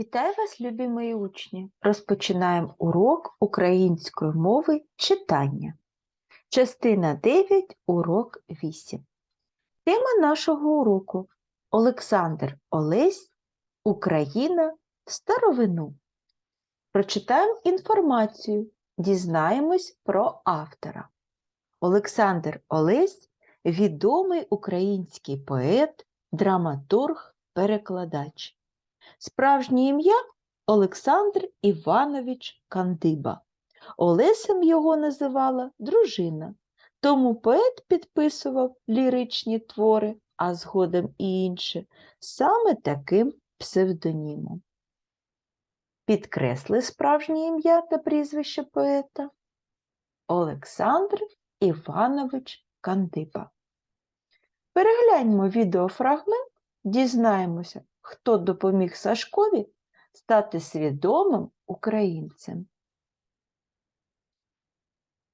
Вітаю вас, любі мої учні! Розпочинаємо урок української мови читання. Частина 9, урок 8. Тема нашого уроку Олександр Олесь Україна в старовину. Прочитаємо інформацію, дізнаємось про автора. Олександр Олесь відомий український поет, драматург, перекладач. Справжнє ім'я Олександр Іванович Кандиба. Олесем його називала дружина, тому поет підписував ліричні твори, а згодом і інше, саме таким псевдонімом. Підкресли справжнє ім'я та прізвище поета Олександр Іванович Кандиба. Перегляньмо відеофрагмент, дізнаємося, хто допоміг Сашкові стати свідомим українцем.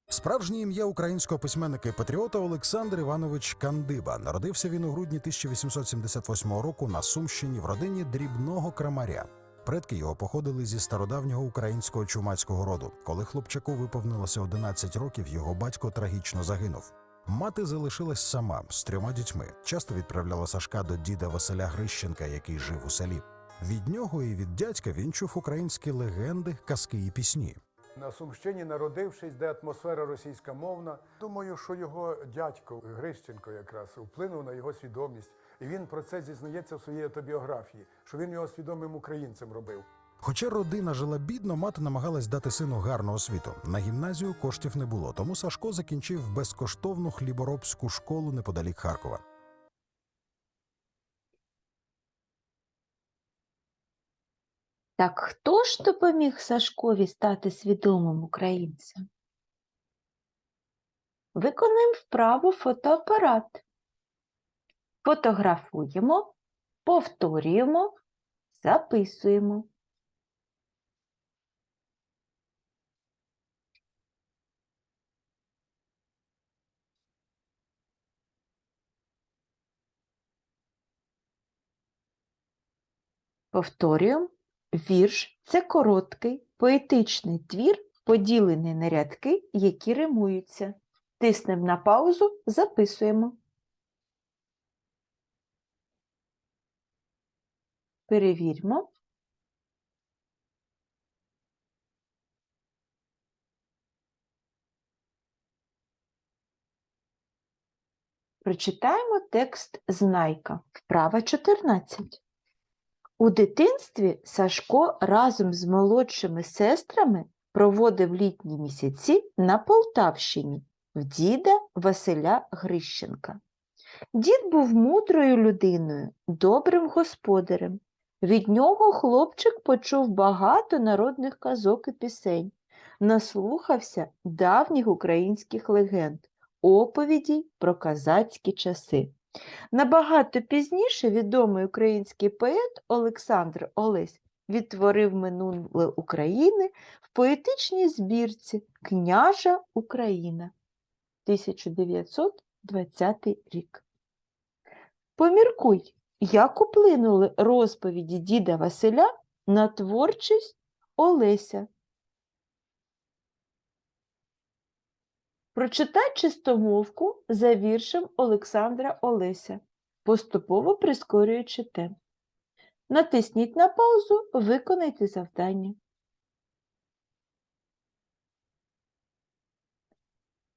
Справжнє ім'я українського письменника і патріота Олександр Іванович Кандиба. Народився він у грудні 1878 року на Сумщині в родині дрібного крамаря. Предки його походили зі стародавнього українського чумацького роду. Коли хлопчаку виповнилося 11 років, його батько трагічно загинув. Мати залишилась сама з трьома дітьми. Часто відправляла Сашка до діда Василя Грищенка, який жив у селі. Від нього і від дядька він чув українські легенди, казки і пісні. На Сумщині, народившись, де атмосфера російськомовна, думаю, що його дядько Грищенко якраз вплинув на його свідомість. І він про це зізнається в своїй автобіографії, що він його свідомим українцем робив. Хоча родина жила бідно, мати намагалась дати сину гарну освіту. На гімназію коштів не було, тому Сашко закінчив безкоштовну хліборобську школу неподалік Харкова. Так хто ж допоміг Сашкові стати свідомим українцем? Виконуємо вправу фотоапарат. Фотографуємо, повторюємо, записуємо. Повторюємо. Вірш це короткий поетичний твір, поділений на рядки, які римуються. Тиснемо на паузу, записуємо. Перевіримо. Прочитаємо текст Знайка. Вправа 14. У дитинстві Сашко разом з молодшими сестрами проводив літні місяці на Полтавщині в діда Василя Грищенка. Дід був мудрою людиною, добрим господарем. Від нього хлопчик почув багато народних казок і пісень, наслухався давніх українських легенд, оповідей про казацькі часи. Набагато пізніше відомий український поет Олександр Олесь відтворив минуле України в поетичній збірці Княжа Україна 1920 рік. Поміркуй, як вплинули розповіді діда Василя на творчість Олеся. Прочитай чистомовку за віршем Олександра Олеся, поступово прискорюючи темп. Натисніть на паузу, виконайте завдання.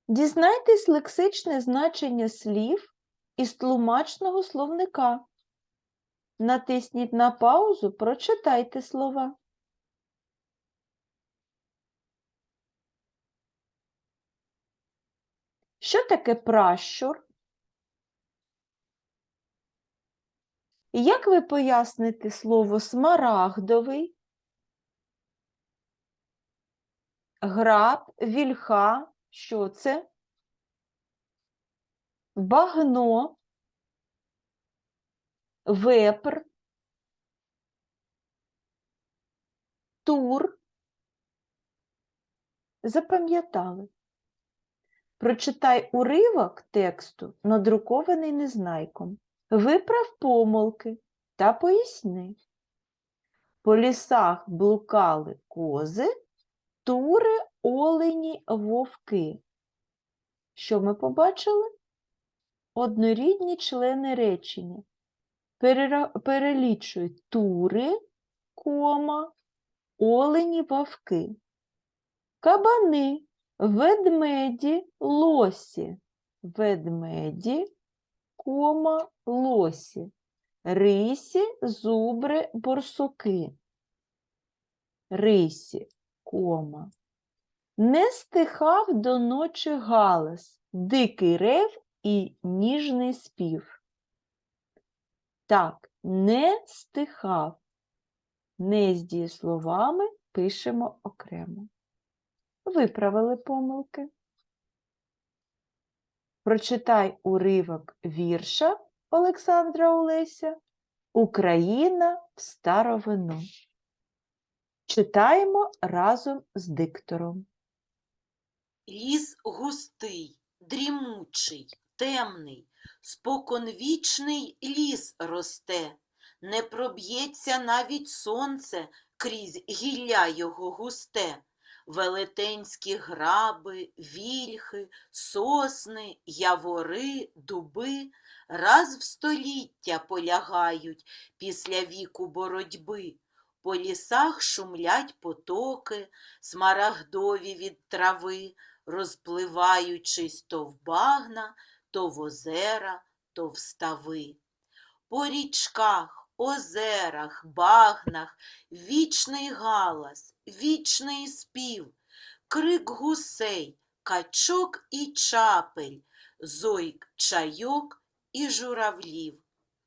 Дізнайтесь лексичне значення слів із тлумачного словника. Натисніть на паузу, прочитайте слова. Що таке пращур? Як ви поясните слово смарагдовий? Граб, вільха, що це? Багно, вепр, тур. Запам'ятали. Прочитай уривок тексту, надрукований незнайком. Виправ помилки та поясни. По лісах блукали кози, тури, олені, вовки. Що ми побачили? Однорідні члени речення. Перелічують тури, кома, олені, вовки. Кабани, ведмеді, лосі. Ведмеді, кома, лосі. Рисі, зубри, борсуки. Рисі, кома. Не стихав до ночі галас, дикий рев і ніжний спів. Так, не стихав. Не з дієсловами пишемо окремо. Виправили помилки. Прочитай уривок вірша Олександра Олеся Україна в старовину. Читаємо разом з диктором. Ліс густий, дрімучий, темний, споконвічний ліс росте, не проб'ється навіть сонце крізь гілля його густе. Велетенські граби, вільхи, сосни, явори, дуби раз в століття полягають після віку боротьби. По лісах шумлять потоки, смарагдові від трави, розпливаючись то в багна, то в озера, то в стави. По річках, озерах, багнах вічний галас, вічний спів, крик гусей, качок і чапель, зойк чайок і журавлів.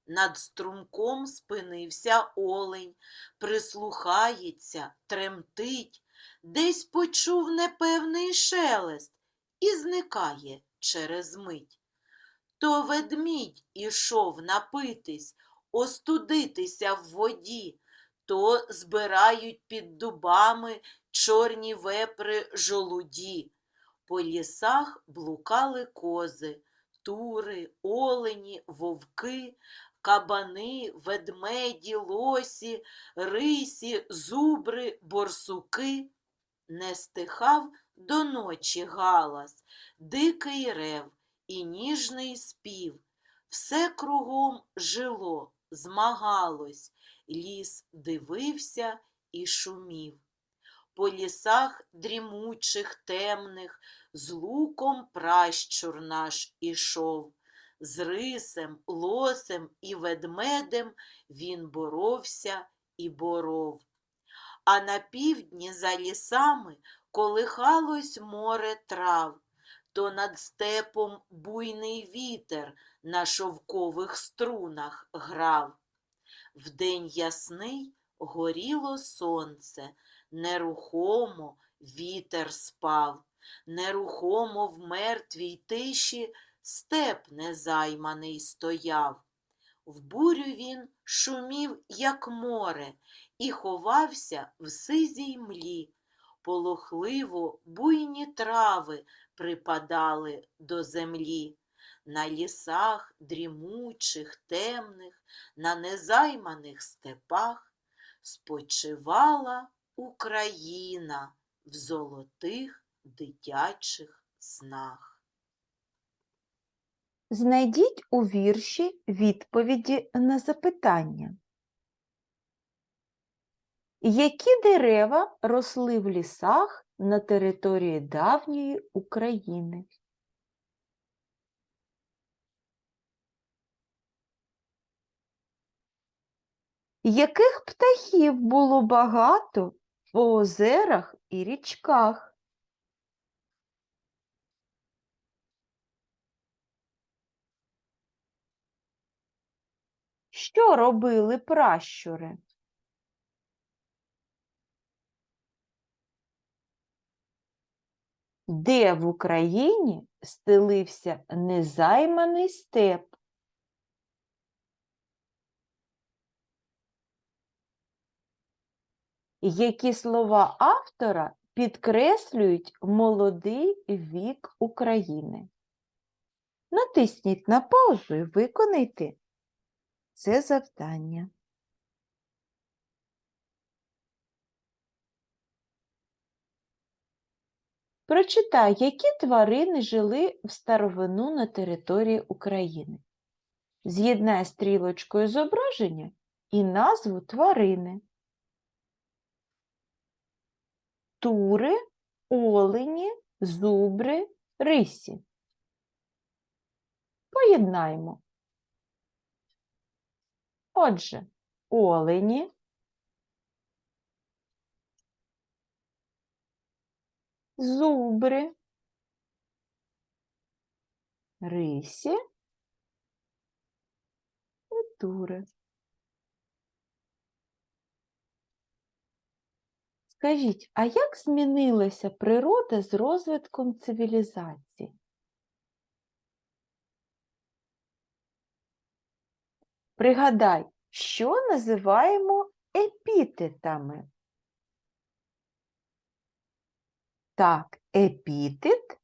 Над струмком спинився олень, прислухається, тремтить, десь почув непевний шелест і зникає через мить. То ведмідь ішов напитись, остудитися в воді, то збирають під дубами чорні вепри жолуді. По лісах блукали кози, тури, олені, вовки, кабани, ведмеді, лосі, рисі, зубри, борсуки. Не стихав до ночі галас, дикий рев і ніжний спів. Все кругом жило, змагалось, ліс дивився і шумів. По лісах дрімучих темних з луком пращур наш ішов. З рисем, лосем і ведмедем він боровся і боров. А на півдні за лісами колихалось море трав, то над степом буйний вітер на шовкових струнах грав. Вдень ясний горіло сонце, нерухомо вітер спав, нерухомо в мертвій тиші степ незайманий стояв. В бурю він шумів, як море, і ховався в сизій млі. Полохливо буйні трави припадали до землі. На лісах дрімучих, темних, на незайманих степах спочивала Україна в золотих дитячих снах. Знайдіть у вірші відповіді на запитання. Які дерева росли в лісах на території давньої України? Яких птахів було багато по озерах і річках? Що робили пращури? Де в Україні стелився незайманий степ? які слова автора підкреслюють молодий вік України. Натисніть на паузу і виконайте це завдання. Прочитай, які тварини жили в старовину на території України. З'єднай стрілочкою зображення і назву тварини. Тури, олені, зубри, рисі. Поєднаймо. Отже, олені, зубри, рисі і тури. Скажіть, а як змінилася природа з розвитком цивілізації? Пригадай, що називаємо епітетами? Так, епітет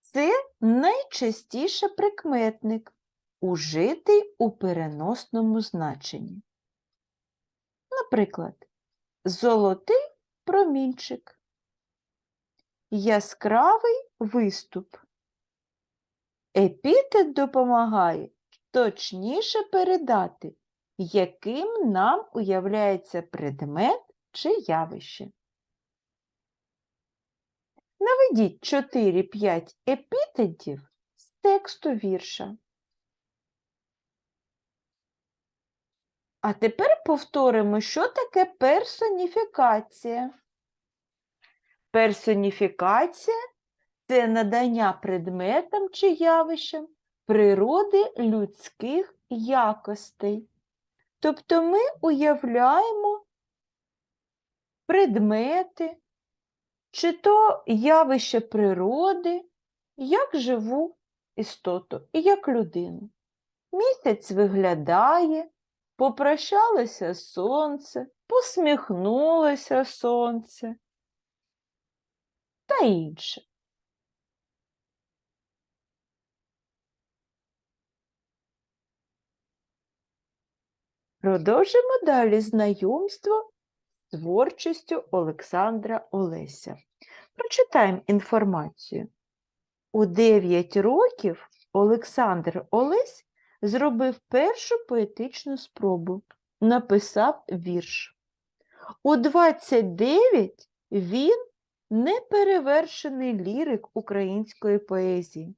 це найчастіше прикметник, ужитий у переносному значенні. Наприклад, золотий промінчик, яскравий виступ. Епітет допомагає точніше передати, яким нам уявляється предмет чи явище. Наведіть 4-5 епітетів з тексту вірша. А тепер повторимо, що таке персоніфікація. Персоніфікація це надання предметам чи явищам природи людських якостей. Тобто ми уявляємо предмети, чи то явище природи, як живу істоту і як людину. Місяць виглядає, попрощалося сонце, посміхнулося сонце та інше. Продовжимо далі знайомство з творчістю Олександра Олеся. Прочитаємо інформацію. У 9 років Олександр Олесь зробив першу поетичну спробу, написав вірш. У 29 він неперевершений лірик української поезії,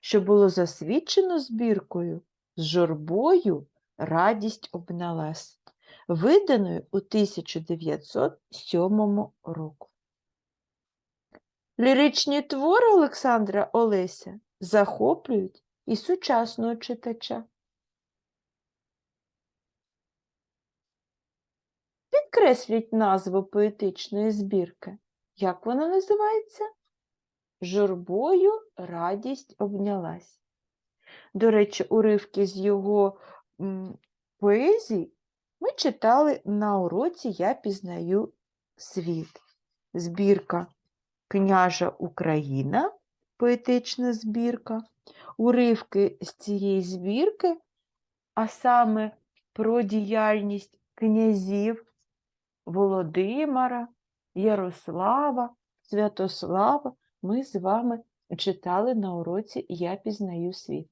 що було засвідчено збіркою з журбою Радість обналась, виданою у 1907 року. Ліричні твори Олександра Олеся захоплюють і сучасного читача. Підкресліть назву поетичної збірки. Як вона називається? Журбою радість обнялась. До речі, уривки з його м, поезій ми читали на уроці Я пізнаю світ. Збірка Княжа Україна, поетична збірка. Уривки з цієї збірки, а саме про діяльність князів Володимира, Ярослава, Святослава ми з вами читали на уроці Я пізнаю світ.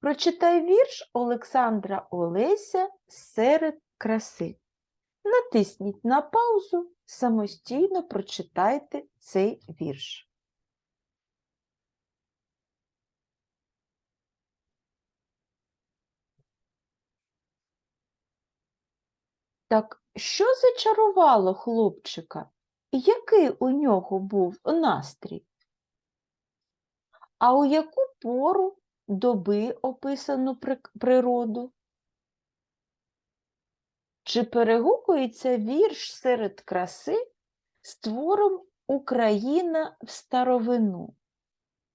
Прочитай вірш Олександра Олеся серед краси. Натисніть на паузу, самостійно прочитайте цей вірш. Так що зачарувало хлопчика? Який у нього був настрій? А у яку пору доби описану природу? Чи перегукується вірш серед краси з твором Україна в старовину?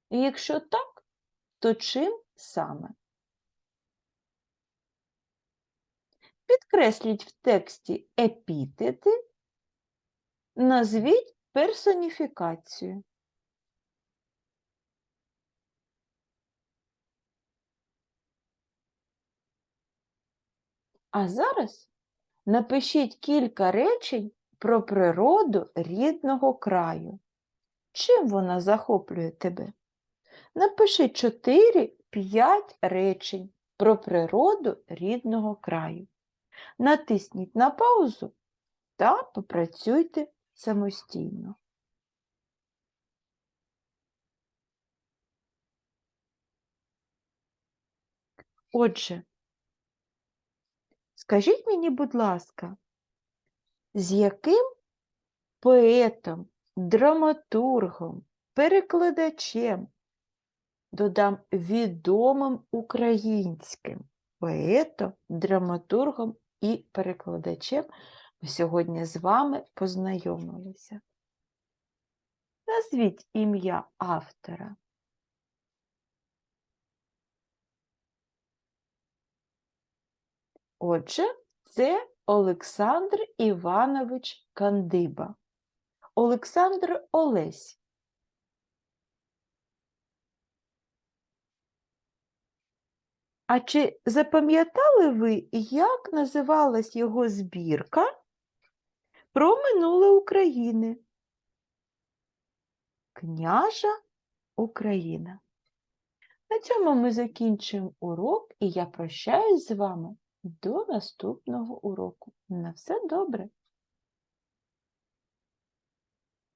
І якщо так, то чим саме? Підкресліть в тексті епітети, назвіть персоніфікацію. А зараз напишіть кілька речень про природу рідного краю. Чим вона захоплює тебе? Напиши 4-5 речень про природу рідного краю. Натисніть на паузу та попрацюйте самостійно. Отже, скажіть мені, будь ласка, з яким поетом, драматургом, перекладачем, додам відомим українським поетом, драматургом і перекладачем ми сьогодні з вами познайомилися. Назвіть ім'я автора. Отже, це Олександр Іванович Кандиба. Олександр Олесь. А чи запам'ятали ви, як називалась його збірка про минуле України? Княжа Україна. На цьому ми закінчуємо урок, і я прощаюсь з вами до наступного уроку. На все добре!